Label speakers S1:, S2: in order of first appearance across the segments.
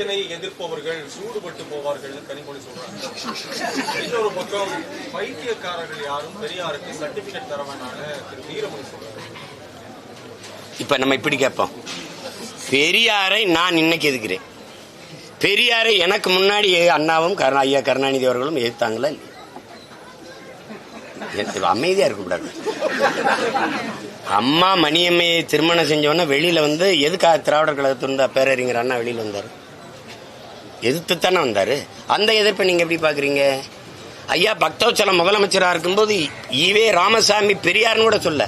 S1: சூரியனை எதிர்ப்பவர்கள் சூடுபட்டு போவார்கள் கனிமொழி சொல்றாங்க. இன்னொரு பக்கம் பைத்தியக்காரர்கள் யாரும் பெரியாருக்கு சர்டிபிகேட் தர வேண்டாம் திரு வீரமணி சொல்றாங்க.
S2: இப்ப நம்ம இப்படி கேட்போம். பெரியாரை நான் இன்னைக்கு எதுக்கிறேன் பெரியாரை எனக்கு முன்னாடி அண்ணாவும் கருணா ஐயா கருணாநிதி அவர்களும் எதிர்த்தாங்களா இல்லையா? அமைதியா இருக்கக்கூடாது அம்மா மணியம்மையை திருமணம் செஞ்சவொடனே வெளியில வந்து எதுக்காக திராவிடர் கழகத்திருந்த பேரறிஞர் அண்ணா வெளியில் வந்தாரு? எதிர்த்து தானே வந்தாரு? அந்த எதிர்ப்பை நீங்க எப்படி பாக்குறீங்க ஐயா பக்தவச்சலம் முதலமைச்சராக இருக்கும்போது ஈவே ராமசாமி பெரியார்னு கூட சொல்ல.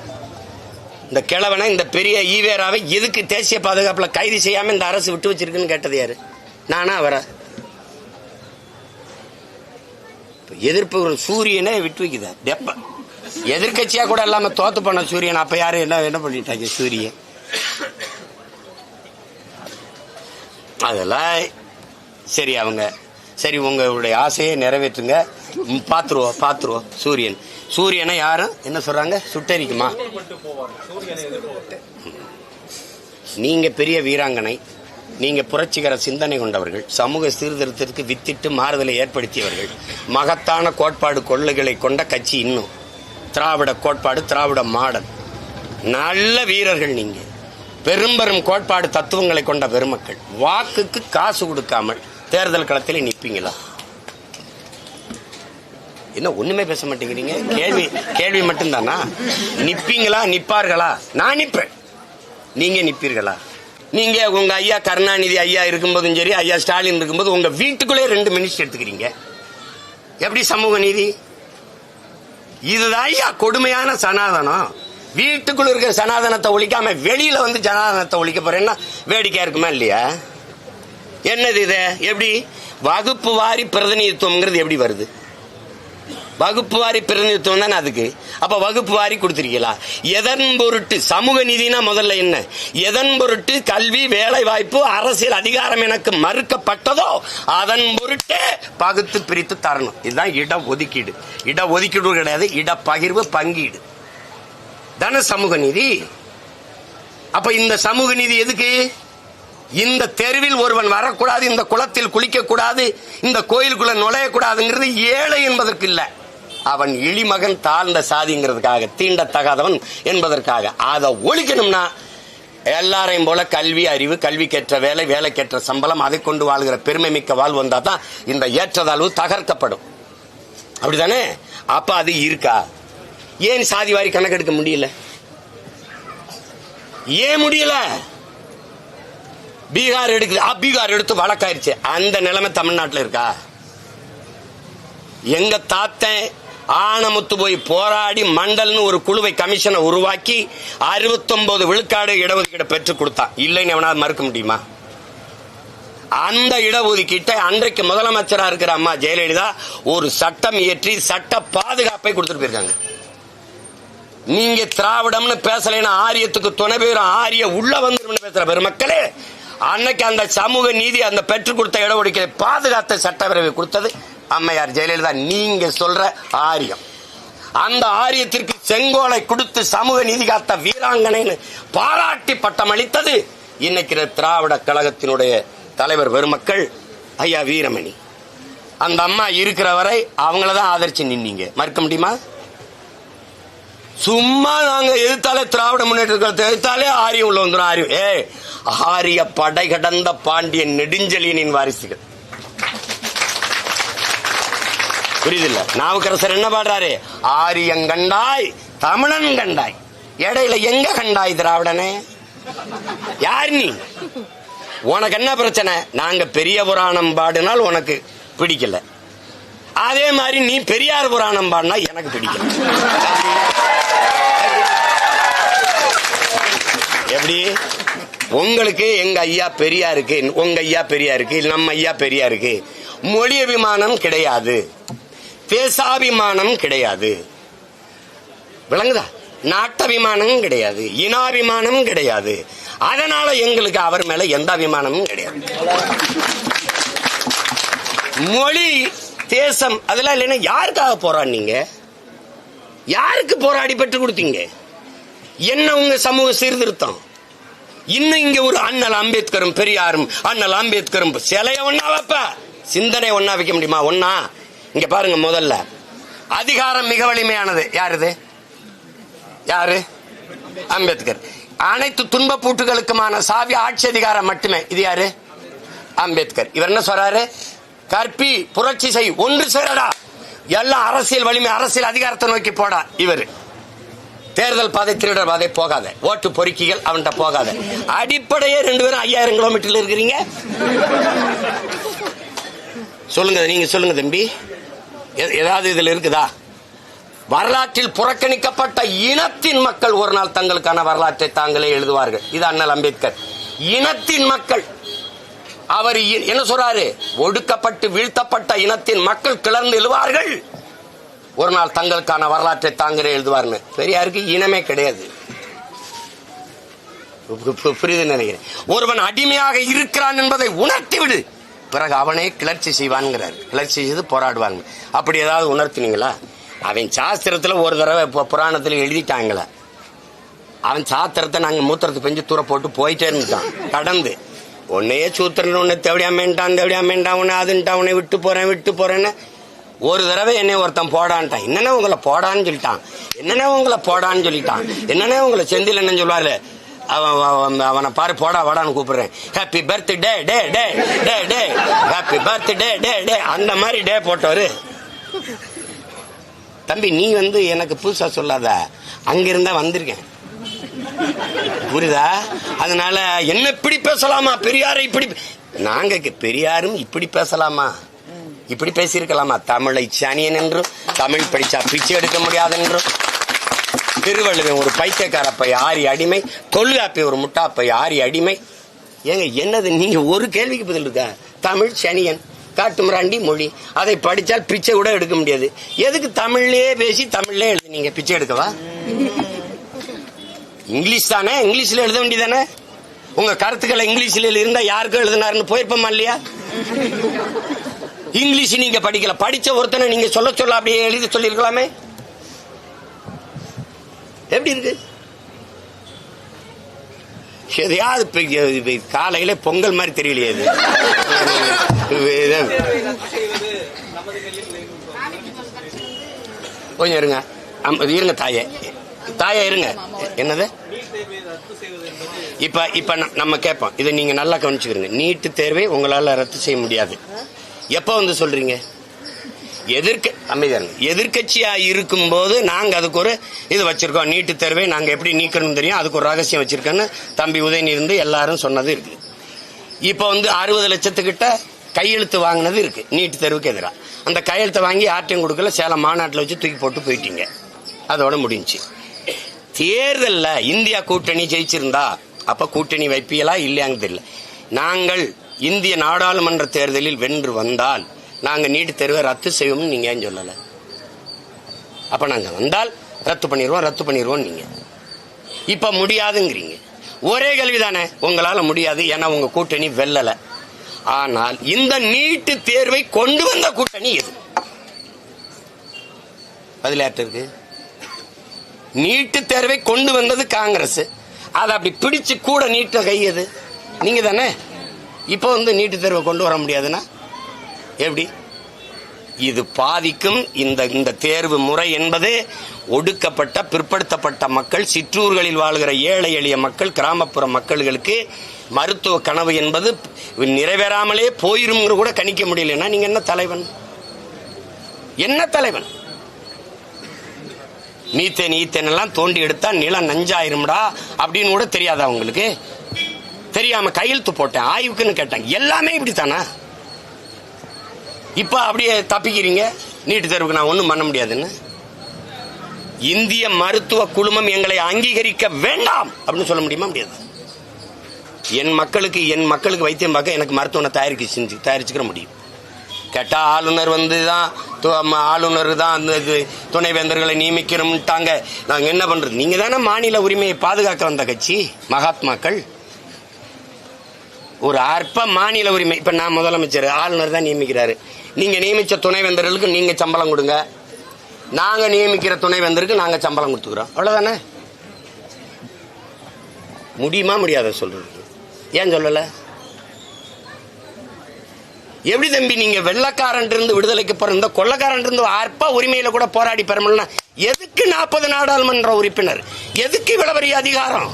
S2: இந்த கிழவனை இந்த பெரிய ஈவேராவை எதுக்கு தேசிய பாதுகாப்பில் கைது செய்யாம இந்த அரசு விட்டு வச்சிருக்குன்னு கேட்டது யாரு? நானா அவர? எதிர்ப்பு சூரியனை விட்டு வைக்குதா? டெப்ப எதிர்கட்சியா கூட இல்லாம தோத்து போன சூரியன் அப்ப யாரு என்ன என்ன பண்ணிட்டாங்க சூரியன்? அதெல்லாம் சரி அவங்க. சரி உங்களுடைய ஆசையை நிறைவேற்றுங்க. பார்த்துருவோம் பாத்துருவோம் பாத்துருவோம் சூரியன். சூரியனை யாரும் என்ன சொல்றாங்க? சுட்டரிக்குமா? நீங்க பெரிய வீராங்கனை நீங்க புரட்சிகர சிந்தனை கொண்டவர்கள் சமூக சீர்திருத்தத்திற்கு வித்திட்டு மாறுதலை ஏற்படுத்தியவர்கள் மகத்தான கோட்பாடு கொள்ளுகளை கொண்ட கட்சி இன்னும். திராவிட கோட்பாடு திராவிட மாடல். நல்ல வீரர்கள் நீங்க. பெரும்பெரும் கோட்பாடு தத்துவங்களை கொண்ட பெருமக்கள். வாக்குக்கு காசு கொடுக்காமல் தேர்தல் களத்தில் நிற்பீங்களா என்ன ஒண்ணுமே பேச மாட்டேங்கிறீங்க? கேள்வி கேள்வி மட்டும்தானா? நிப்பீங்களா நிப்பார்களா? நான் நிப்பேன். நீங்க நிப்பீர்களா? நீங்க உங்க ஐயா கருணாநிதி ஐயா இருக்கும்போதும் சரி ஐயா ஸ்டாலின் இருக்கும்போது உங்க வீட்டுக்குள்ளே ரெண்டு மினிஸ்டர் எடுத்துக்கிறீங்க. எப்படி சமூக நீதி? இதுதான் ஐயா கொடுமையான சனாதனம். வீட்டுக்குள்ள இருக்கிற சனாதனத்தை ஒழிக்காம வெளியில வந்து சனாதனத்தை ஒழிக்க போறேன்னா வேடிக்கையா இருக்குமா இல்லையா? என்னது இதை? எப்படி? வகுப்பு வாரி பிரதிநிதித்துவம்ங்கிறது எப்படி வருது? வகுப்பு வாரி பிரதிநிதித்துவம் தானே அதுக்கு? அப்ப வகுப்பு வாரி கொடுத்துருக்கீங்களா? எதன் பொருட்டு? சமூக நிதினா முதல்ல என்ன? எதன் பொருட்டு? கல்வி வேலை வாய்ப்பு அரசியல் அதிகாரம் எனக்கு மறுக்கப்பட்டதோ அதன் பொருட்டே பகுத்து பிரித்து தரணும். இதுதான் இட ஒதுக்கீடு இட ஒதுக்கீடு கிடையாது. இட பகிர்வு பங்கீடு. தானே சமூக நீதி? அப்ப இந்த சமூக நீதி எதுக்கு? இந்த தெருவில் ஒருவன் வரக்கூடாது இந்த குளத்தில் குளிக்கக்கூடாது இந்த கோயிலுக்குள்ள நுழையக்கூடாதுங்கிறது ஏழை என்பதற்கு இல்லை. அவன் இழிமகன் தாழ்ந்த சாதிங்கிறதுக்காக தீண்டத்தகாதவன் என்பதற்காக. அதை ஒழிக்கணும்னா எல்லாரையும் போல கல்வி அறிவு கல்வி கேற்ற வேலை வேலைக்கேற்ற சம்பளம் அதை கொண்டு வாழ்கிற பெருமை மிக்க வாழ்வு வந்தா தான் இந்த ஏற்றதாழ்வு தகர்க்கப்படும். அப்படிதானே அப்ப அது இருக்கா? ஏன் சாதி வாரி கணக்கெடுக்க முடியல? ஏன் முடியல? பீகார் எடுக்குது. ஆ, பீகார் எடுத்து வழக்காயிருச்சு. அந்த நிலைமை தமிழ்நாட்டில் இருக்கா? எங்க தாத்தன் ஆனமுத்து போய் போராடி மண்டல்னு ஒரு குழுவை கமிஷனை உருவாக்கி 69 விழுக்காடு இடஒதுக்கீடு பெற்றுக் கொடுத்தான். இல்லைன்னு எவனால் மறுக்க முடியுமா? அந்த இடஒதுக்கீட்டை அன்றைக்கு முதலமைச்சரா இருக்கிற அம்மா ஜெயலலிதா ஒரு சட்டம் இயற்றி சட்ட பாதுகாப்பை கொடுத்துட்டு போயிருக்காங்க. நீங்க திராவிடம்னு பேசலைன்னா ஆரியத்துக்கு துணை பெறும் ஆரிய உள்ள வந்துடும் பேசுற பெருமக்களே அன்னைக்கு அந்த சமூக நீதி அந்த பெற்றுக் கொடுத்த இடஒதுக்கீடு பாதுகாத்த சட்டப்பேரவை கொடுத்தது. அம்மையார் ஜெயலலிதா நீங்க சொல்ற ஆரியம். அந்த ஆரியத்திற்கு செங்கோலை கொடுத்து சமூக நீதி காத்த வீராங்கனைன்னு பாராட்டி பட்டம் அளித்தது இன்னைக்கு திராவிட கழகத்தினுடைய தலைவர் பெருமக்கள் ஐயா வீரமணி. அந்த அம்மா இருக்கிற வரை அவங்கள தான் ஆதரிச்சு நின்னீங்க. மறுக்க முடியுமா? சும்மா நாங்க எதிர்த்தாலே திராவிட முன்னேற்ற எதிர்த்தாலே ஆரியம் உள்ள வந்துடும் ஆரியம். ஏ ஆரிய படை கடந்த பாண்டியன் நெடுஞ்செழியனின் வாரிசுகள். புரியுதில்ல? நாவுக்கரசர் என்ன பாடுறாரு? ஆரியம் கண்டாய் தமிழன் கண்டாய். இடையில எங்க கண்டாய் திராவிடனே? யார் நீ? உனக்கு என்ன பிரச்சனை? நாங்க பெரிய புராணம் பாடினால் உனக்கு பிடிக்கல. அதே மாதிரி நீ பெரியார் புராணம் பாடினா எனக்கு பிடிக்கல. எப்படி? உங்களுக்கு எங்க ஐயா பெரியாருக்கு உங்க ஐயா பெரியாருக்கு நம்ம ஐயா பெரியாருக்கு மொழி அபிமானம் கிடையாது. தேசாபிமானம் கிடையாது. விளங்குதா? நாட்டபிமானம் கிடையாது. இனாபிமானம் கிடையாது. அதனால எங்களுக்கு அவர் மேல எந்த அபிமானமும் கிடையாது. மொழி தேசம் அதெல்லாம் இல்லைன்னா யாருக்காக போராடினீங்க? யாருக்கு போராடி பெற்று கொடுத்தீங்க? என்ன உங்க சமூக சீர்திருத்தம்? இன்னும் இங்க ஒரு அண்ணல் அம்பேத்கரும் பெரியாரும் அண்ணல் அம்பேத்கரும் சிலைய ஒன்னா வைப்ப? சிந்தனை ஒன்னா வைக்க முடியுமா? ஒன்னா இங்க பாருங்க முதல்ல. அதிகாரம் மிக வலிமையானது. யாருது யாரு? அம்பேத்கர். அனைத்து துன்ப பூட்டுகளுக்குமான சாவி ஆட்சி அதிகாரம் மட்டுமே. இது யாரு? அம்பேத்கர். இவர் என்ன சொல்றாரு? கற்பி புரட்சி செய் ஒன்று சேரடா. எல்லாம் அரசியல் வலிமை அரசியல் அதிகாரத்தை நோக்கி போடா இவர். தேர்தல் பாதை திருடர் பாதை போகாத. ஓட்டு பொறுக்கிகள் அவன்கிட்ட போகாத. அடிப்படையே ரெண்டு பேரும் ஐயாயிரம் கிலோமீட்டர்ல இருக்கிறீங்க. சொல்லுங்க நீங்க சொல்லுங்க தம்பி. ஏதாவது இதுல இருக்குதா? வரலாற்றில் புறக்கணிக்கப்பட்ட இனத்தின் மக்கள் ஒரு நாள் தங்களுக்கான வரலாற்றை தாங்களே எழுதுவார்கள். இது அண்ணல் அம்பேத்கர். இனத்தின் மக்கள். அவர் இ- என்ன சொல்றாரு? ஒடுக்கப்பட்டு வீழ்த்தப்பட்ட இனத்தின் மக்கள் கிளர்ந்து எழுவார்கள். ஒரு நாள் தங்களுக்கான வரலாற்றை தாங்களே எழுதுவார்னு. பெரியாருக்கு இனமே கிடையாது. புரியுது நினைக்கிறேன். ஒருவன் அடிமையாக இருக்கிறான் என்பதை உணர்த்தி விடு பிறகு அவனே கிளர்ச்சி செய்வான்ங்கிறார். கிளர்ச்சி செய்து போராடுவாங்க. அப்படி ஏதாவது உணர்த்தினீங்களா? அவன் சாஸ்திரத்தில் ஒரு தடவை இப்போ புராணத்தில் எழுதிட்டாங்களே. அவன் சாத்திரத்தை நாங்கள் மூத்திரத்தை பெஞ்சு தூர போட்டு போயிட்டே இருந்துட்டான். கடந்து. உன்னையே சூத்திரன் உன்னை தேவையாமேன்ட்டான் மேண்டான் உன்னை அதுன்ட்டான் உன்னை விட்டு போகிறேன் விட்டு போகிறேன்னு ஒரு தடவை என்னை ஒருத்தன் போடான்ட்டான். என்னென்ன உங்களை போடான்னு சொல்லிட்டான். என்னென்ன உங்களை போடான்னு சொல்லிட்டான். என்னென்ன உங்களை செந்தில் என்ன சொல்லுவாரு அவன் அவன் அவனை பாரு போடா வாடான்னு கூப்பிடுறேன். ஹாப்பி பர்த்டே டே டே டே டே டே ஹாப்பி பர்த்டே டே டே அந்த மாதிரி டே போட்டவரு. தம்பி நீ வந்து எனக்கு புதுசா சொல்லாத. அங்கிருந்தா வந்திருக்கேன். புரியுதா? அதனால என்ன இப்படி பேசலாமா? பெரியாரை இப்படி நாங்க பெரியாரும் இப்படி பேசலாமா? இப்படி பேசியிருக்கலாமா? தமிழை சனியன் என்றும் தமிழ் படிச்சா பிச்சை எடுக்க முடியாது என்றும் திருவள்ளுவன் ஒரு பைத்தியக்கார பை ஆரி அடிமை தொல்காப்பி ஒரு முட்டாப்பை ஆரி அடிமை. ஏங்க என்னது நீங்க ஒரு கேள்விக்கு பதில் இருக்கா? தமிழ் சனியன் காட்டுமிராண்டி மொழி. அதை படிச்சால் பிச்சை கூட எடுக்க முடியாது. எதுக்கு தமிழ்லயே பேசி தமிழ்லயே எழுதுனீங்க? பிச்சை எடுக்கவா? இங்கிலீஷ் தானே? இங்கிலீஷ்ல எழுத வேண்டியதானே? உங்க கருத்துக்களை இங்கிலீஷ்ல இருந்தா யாருக்கும் எழுதினாருன்னு போயிருப்போமா இல்லையா? இங்கிலீஷ் நீங்க படிக்கல. படிச்ச ஒருத்தனை நீங்க சொல்ல சொல்ல அப்படியே எழுதி சொல்லிருக்கலாமே எப்படி இருக்கு? எதையாவது காலையில பொங்கல் மாதிரி தெரியலையே இது. கொஞ்சம் இருங்க. இருங்க தாயே. தாயா இருங்க. என்னது? இப்ப இப்ப நம்ம கேட்போம். இதை நீங்க நல்லா கவனிச்சுக்கிறீங்க நீட்டு தேர்வை உங்களால ரத்து செய்ய முடியாது. எப்ப வந்து சொல்றீங்க? எதிர்க்க அமைதியாருங்க எதிர்கட்சியா இருக்கும்போது நாங்க அதுக்கு ஒரு இது வச்சிருக்கோம். நீட்டு தேர்வை நாங்க எப்படி நீக்கணும் தெரியும். அதுக்கு ஒரு ரகசியம் வச்சிருக்கோன்னு தம்பி உதயநிதி இருந்து எல்லாரும் சொன்னது இருக்கு. இப்ப வந்து அறுபது லட்சத்துக்கிட்ட கையெழுத்து வாங்கினது இருக்கு. நீட் தேர்வுக்கு எதிராக. அந்த கையெழுத்தை வாங்கி ஆர்டிஎம் கொடுக்கல. சேலம் மாநாட்டில் வச்சு தூக்கி போட்டு போயிட்டீங்க. அதோட முடிஞ்சுச்சு தேர்தல்ல இந்தியா கூட்டணி ஜெயிச்சிருந்தா அப்ப கூட்டணி வைப்பீங்களா இல்லையாங்க தெரியல. நாங்கள் இந்திய நாடாளுமன்ற தேர்தலில் வென்று வந்தால் நாங்க நீட்டு தேர்வை ரத்து செய்வோம்னு நீங்க ஏன் சொல்லல? அப்ப நாங்க வந்தால் ரத்து பண்ணிடுவோம் ரத்து பண்ணிடுவோம் நீங்க. இப்ப முடியாதுங்கிறீங்க. ஒரே கேள்விதானே உங்களால முடியாது ஏன்னா உங்க கூட்டணி வெல்லல. ஆனால் இந்த நீட்டு தேர்வை கொண்டு வந்த கூட்டணி எது? பதில் இருக்கு? நீட்டு தேர்வை கொண்டு வந்தது காங்கிரஸ். அதை அப்படி பிடிச்சு கூட நீட்ட கையது நீங்க தானே இப்போ வந்து நீட்டுத் தேர்வை கொண்டு வர முடியாதுன்னா எப்படி? இது பாதிக்கும் இந்த இந்த தேர்வு முறை என்பது ஒடுக்கப்பட்ட பிற்படுத்தப்பட்ட மக்கள் சிற்றூர்களில் வாழ்கிற ஏழை எளிய மக்கள் கிராமப்புற மக்களுக்கு மருத்துவ கனவு என்பது நிறைவேறாமலே போயிரும் கூட கணிக்க முடியலன்னா நீங்க என்ன தலைவன்? என்ன தலைவன்? மீத்தேன் ஈத்தேன் எல்லாம் தோண்டி எடுத்தா நிலம் நஞ்சாயிரும்டா அப்படின்னு கூட தெரியாதா உங்களுக்கு? தெரியாம கையெழுத்து போட்டேன் ஆய்வுக்குன்னு கேட்டாங்க. எல்லாமே இப்படித்தானா? இப்ப அப்படியே தப்பிக்கிறீங்க? நீட்டு தேர்வுக்கு நான் ஒன்றும் பண்ண முடியாதுன்னு. இந்திய மருத்துவ குழுமம் எங்களை அங்கீகரிக்க வேண்டாம் அப்படின்னு சொல்ல முடியுமா முடியாது? என் மக்களுக்கு என் மக்களுக்கு வைத்தியம் பார்க்க எனக்கு மருத்துவனை தயாரிக்க செஞ்சு தயாரிச்சுக்கிற முடியும். கேட்டால் ஆளுநர் வந்து தான் து- ம- ஆளுநர் தான் அந்த இது துணைவேந்தர்களை நியமிக்கணும்ட்டாங்க. நாங்கள் என்ன பண்ணுறது நீங்கள் தானே மாநில உரிமையை பாதுகாக்க வந்த கட்சி. மகாத்மாக்கள். ஒரு அற்ப மாநில உரிமை. இப்ப நான் முதலமைச்சர் ஆளுநர் தான் நியமிக்கிறாரு. நீங்க நியமிச்ச துணைவேந்தர்களுக்கு நீங்க சம்பளம் கொடுங்க. நாங்க நியமிக்கிற துணைவேந்தருக்கு நாங்க சம்பளம் கொடுத்துக்கிறோம். அவ்வளவுதானே? முடியுமா முடியாத சொல்றது ஏன் சொல்லல? எப்படி தம்பி நீங்க வெள்ளக்காரன் இருந்து விடுதலைக்கு பிறந்த கொள்ளக்காரன் இருந்து அற்ப உரிமையில கூட போராடி பெறமுடினா எதுக்கு நாற்பது நாடாளுமன்ற உறுப்பினர்? எதுக்கு இவ்வளவு பெரிய அதிகாரம்?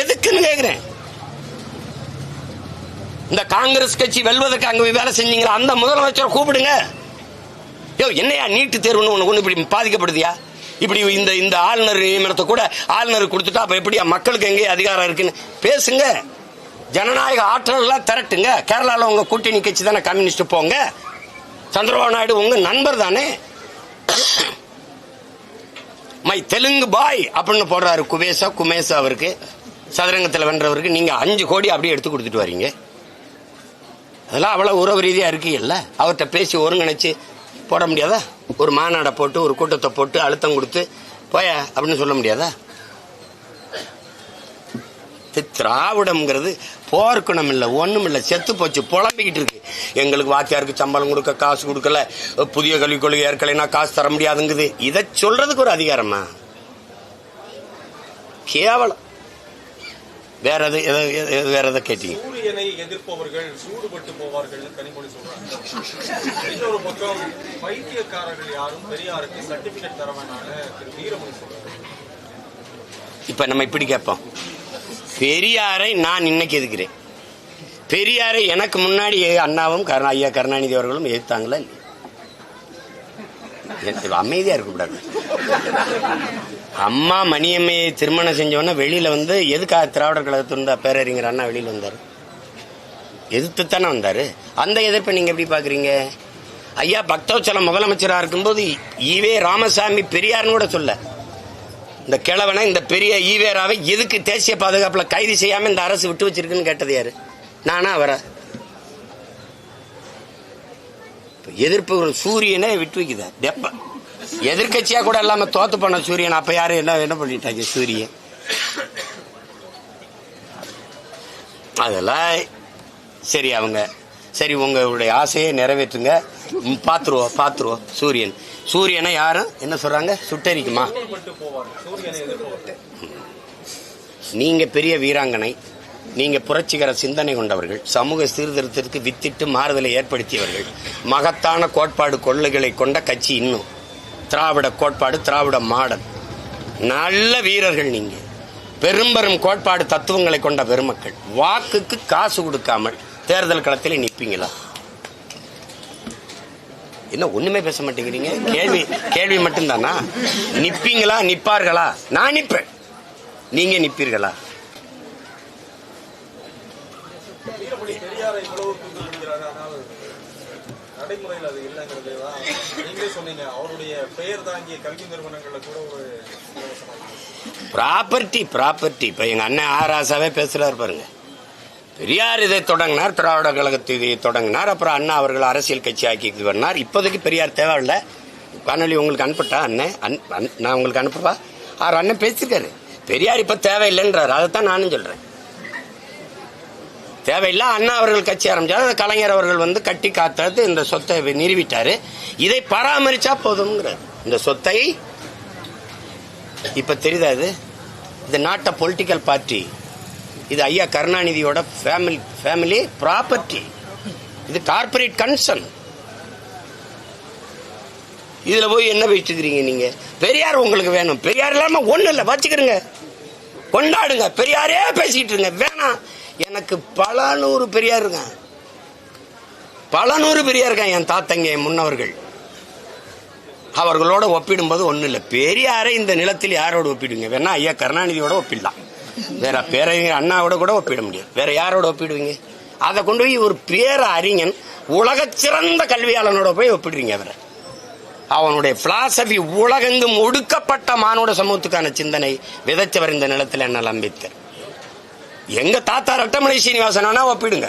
S2: எதுக்குன்னு கேக்குறேன். இந்த காங்கிரஸ் கட்சி வெல்வதற்கு அங்க போய் வேலை செஞ்சீங்களா? அந்த முதலமைச்சரை கூப்பிடுங்க. யோ என்னையா நீட்டு தேர்வுன்னு உனக்கு ஒண்ணு இப்படி பாதிக்கப்படுதியா? இப்படி இந்த இந்த ஆளுநர் நியமனத்தை கூட ஆளுநர் கொடுத்துட்டா அப்ப எப்படியா? மக்களுக்கு எங்கே அதிகாரம் இருக்குன்னு? பேசுங்க. ஜனநாயக ஆற்றலாம் திரட்டுங்க. கேரளாவில் உங்க கூட்டணி கட்சி தானே கம்யூனிஸ்ட் போங்க. சந்திரபாபு நாயுடு உங்க நண்பர் தானே. மை தெலுங்கு பாய் அப்படின்னு போடுறாரு குபேசா குமேசா அவருக்கு. சதுரங்கத்தில் வென்றவருக்கு. நீங்க அஞ்சு கோடி அப்படியே எடுத்து கொடுத்துட்டு வரீங்க. அதெல்லாம் அவ்வளவு உறவு ரீதியா இருக்கீங்கல்ல அவர்கிட்ட பேசி ஒருங்கிணைச்சு போட முடியாதா? ஒரு மாநாடை போட்டு ஒரு கூட்டத்தை போட்டு அழுத்தம் கொடுத்து போய அப்படின்னு சொல்ல முடியாதா? திராவிடம்ங்கிறது போர்க்குணம் இல்லை ஒன்றும் இல்லை செத்து போச்சு புலம்பிக்கிட்டு இருக்கு. எங்களுக்கு வாத்தியாருக்கு சம்பளம் கொடுக்க காசு கொடுக்கல புதிய கல்விக் கொள்கை ஏற்கலைன்னா காசு தர முடியாதுங்குது. இதை சொல்றதுக்கு ஒரு அதிகாரமா? கேவலம். வேற எது எது- வேற எதை கேட்டீங்க?
S1: சூரியனை எதிர்ப்பவர்கள் சூடுபட்டு போவார்கள் கனிமொழி சொல்றாங்க. இன்னொரு பக்கம் பைத்தியக்காரர்கள் யாரும் பெரியாருக்கு சர்டிபிகேட் தர வேணாம்னு திரு வீரமணி சொல்றாரு
S2: இப்ப நம்ம இப்படி கேட்போம். பெரியாரை நான் இன்னைக்கு எதுக்கிறேன் பெரியாரை எனக்கு முன்னாடி அண்ணாவும் கருணா ஐயா கருணாநிதி அவர்களும் எதிர்த்தாங்களா இல்லையா? அமைதியா இருக்கக்கூடாது. அம்மா மணியம்மையை திருமணம் செஞ்சவொடனே வெளியில வந்து எதுக்காக திராவிடர் கழகத்தில் இருந்த பேரறிஞர் அண்ணா வெளியில் வந்தார்? எதிர்த்து தானே வந்தார். அந்த எதிர்ப்பை நீங்கள் எப்படி பார்க்குறீங்க? ஐயா பக்தவச்சலம் முதலமைச்சராக இருக்கும்போது ஈவே ராமசாமி பெரியார்னு கூட சொல்ல. இந்த கிழவனை இந்த பெரிய ஈவேராவை எதுக்கு தேசிய பாதுகாப்பில் கைது செய்யாமல் இந்த அரசு விட்டு வச்சிருக்குன்னு கேட்டது யாரு? நானா அவரா? எதிர்ப்பு சூரியனை விட்டு வைக்குதா? எதிர்கட்சியா கூட இல்லாம தோத்து பண்ண சூரியன் அப்ப யாரு என்ன என்ன பண்ணிட்டாங்க சூரியன்? அதெல்லாம் சரி அவங்க. சரி உங்களுடைய ஆசையை நிறைவேற்றுங்க. பாத்துருவோம் பாத்துருவோம் சூரியன். சூரியனை யாரும் என்ன சொல்றாங்க? சுட்டரிக்குமா? நீங்க பெரிய வீராங்கனை நீங்க புரட்சிகர சிந்தனை கொண்டவர்கள் சமூக சீர்திருத்தத்திற்கு வித்திட்டு மாறுதலை ஏற்படுத்தியவர்கள் மகத்தான கோட்பாடு கொள்ளைகளை கொண்ட கட்சி இன்னும். திராவிட கோட்பாடு திராவிட மாடல். நல்ல வீரர்கள் நீங்க. பெரும்பெரும் கோட்பாடு தத்துவங்களை கொண்ட பெருமக்கள். வாக்குக்கு காசு கொடுக்காமல் தேர்தல் களத்தில் நிற்பீங்களா? என்ன ஒண்ணுமே பேச மாட்டேங்கிறீங்க? கேள்வி கேள்வி மட்டும்தானா? நிப்பீங்களா நிப்பார்களா நான் நிப்பேன் நீங்க நிப்பீர்களா
S1: நடைமுறையில் அது நீங்களே சொன்னீங்க. அவருடைய பெயர் தாங்கிய கல்வி நிறுவனங்கள்ல கூட ஒரு
S2: ப்ராப்பர்ட்டி ப்ராப்பர்ட்டி இப்போ எங்கள் அண்ணன் ஆராசாவே பேசுகிறார் பாருங்க. பெரியார் இதை தொடங்கினார் திராவிட கழகத்தை இதை தொடங்கினார் அப்புறம் அண்ணா அவர்கள் அரசியல் கட்சி ஆக்கி இது பண்ணார் இப்போதைக்கு பெரியார் தேவையில்லை. காணொலி உங்களுக்கு அனுப்பிட்டா அண்ணன் அன்- நான் உங்களுக்கு அனுப்பவா? ஆறு அண்ணன் பேசியிருக்காரு. பெரியார் இப்போ தேவையில்லைன்றார். அதைத்தான் நானும் சொல்கிறேன் தேவையில்லை. அண்ணா அவர்கள் கட்சி ஆரம்பிச்சாலும் அந்த கலைஞர் அவர்கள் வந்து கட்டி காத்தது இந்த சொத்தை நிறுவிட்டாரு இதை பராமரிச்சா போதும்ங்கிறார். இந்த சொத்தை இப்ப தெரியுதா இது? இது நாட்டை பொலிட்டிக்கல் பார்ட்டி இது ஐயா கருணாநிதியோட ஃபேமிலி ஃபேமிலி ப்ராப்பர்ட்டி இது கார்ப்பரேட் கன்சர்ன் இதுல போய் என்ன வச்சுக்கிறீங்க நீங்க? பெரியார் உங்களுக்கு வேணும். பெரியார் இல்லாம ஒண்ணு இல்லை. வச்சுக்கிறீங்க கொண்டாடுங்க. பெரியாரே பேசிக்கிட்டு இருங்க. வேணாம். எனக்கு பல நூறு பெரியார் இருக்கான் பல நூறு பெரியார் இருக்கான் என் தாத்தங்க என் முன்னவர்கள். அவர்களோட ஒப்பிடும்போது ஒன்றும் இல்லை. பெரியாரை இந்த நிலத்தில் யாரோட ஒப்பிடுவீங்க? வேணா ஐயா கருணாநிதியோட ஒப்பிடலாம். வேற பேரறிஞர் அண்ணாவோட கூட ஒப்பிட முடியும் வேற யாரோட ஒப்பிடுவீங்க? அதை கொண்டு போய் ஒரு பேர அறிஞன் உலக சிறந்த கல்வியாளனோட போய் ஒப்பிடுறீங்க அவரை. அவனுடைய பிலாசபி உலகெங்கும் ஒடுக்கப்பட்ட மானுட சமூகத்துக்கான சிந்தனை விதைச்சவர் இந்த நிலத்தில் என்ன அம்பேத்கர். எங்க தாத்தா ரட்டமலை சீனிவாசனா ஒப்பிடுங்க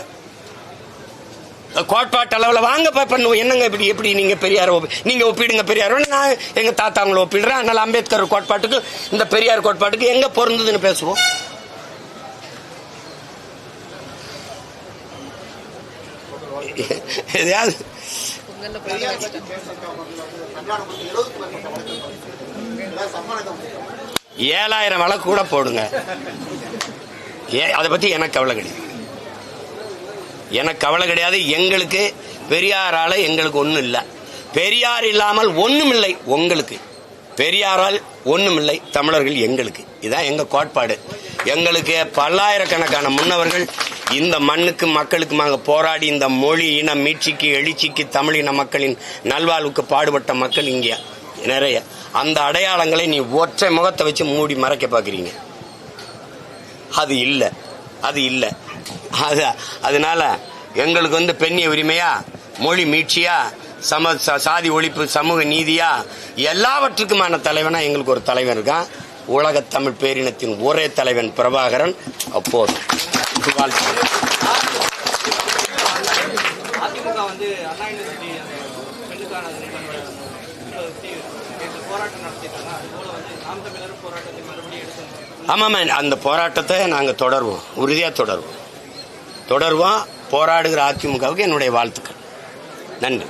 S2: கோட்பாட்டு அளவில் வாங்க பண்ணுவோம் என்னங்க இப்படி எப்படி நீங்க பெரியார் நீங்க ஒப்பிடுங்க பெரியார். நான் எங்க தாத்தா அவங்கள ஒப்பிடுறேன். அதனால அம்பேத்கர் கோட்பாட்டுக்கு இந்த பெரியார் கோட்பாட்டுக்கு எங்க பொருந்ததுன்னு பேசுவோம். எதையாவது ஏழாயிரம் வழக்கு கூட போடுங்க. ஏன்? அதை பற்றி எனக்கு கவலை கிடையாது. எனக்கு கவலை கிடையாது. எங்களுக்கு பெரியாரால் எங்களுக்கு ஒன்றும் இல்லை. பெரியார் இல்லாமல் ஒன்றும் இல்லை உங்களுக்கு. பெரியாரால் ஒன்றும் இல்லை தமிழர்கள் எங்களுக்கு. இதான் எங்கள் கோட்பாடு. எங்களுக்கு பல்லாயிரக்கணக்கான முன்னவர்கள் இந்த மண்ணுக்கு மக்களுக்குமாக போராடி இந்த மொழி இன மீட்சிக்கு எழுச்சிக்கு தமிழின மக்களின் நல்வாழ்வுக்கு பாடுபட்ட மக்கள் இங்கே நிறைய. அந்த அடையாளங்களை நீ ஒற்றை முகத்தை வச்சு மூடி மறைக்க பார்க்குறீங்க. அது இல்லை. அது இல்லை. அது அதனால எங்களுக்கு வந்து பெண்ணிய உரிமையா மொழி மீட்சியா சம சாதி ஒழிப்பு சமூக நீதியா எல்லாவற்றுக்குமான தலைவனா எங்களுக்கு ஒரு தலைவன் இருக்கான். உலக தமிழ் பேரினத்தின் ஒரே தலைவன் பிரபாகரன். அப்போது
S3: போராட்டம் நடத்திட்டாங்க அதுபோல வந்து நாம் தமிழர் போராட்டத்தை
S2: ஆமாம் அந்த போராட்டத்தை நாங்கள் தொடருவோம். உறுதியாக தொடருவோம். தொடருவோம் போராடுகிற அதிமுகவுக்கு என்னுடைய வாழ்த்துக்கள். நன்றி.